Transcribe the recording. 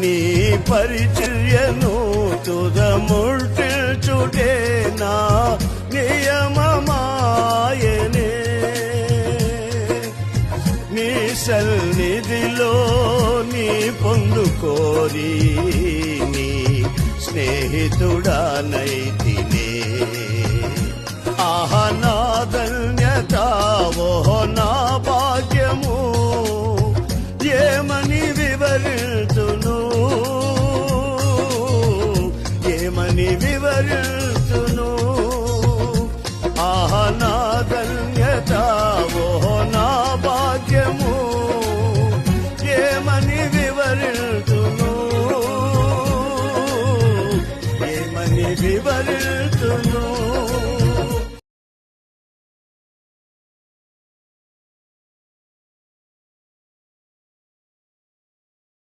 నీ పరిచర్యను తుదముల్చుటే నియమమాయనే. నీ సన్నిధిలో నీ పొందుకోరి నీ స్నేహితుడానైతినే ఆహా నా ధన్యత ఓహనా ఏమని వివరితును ఆహా నా ధన్యత ఓహో నా భాగ్యము. ఏమని వివరితును ఏమని వివరి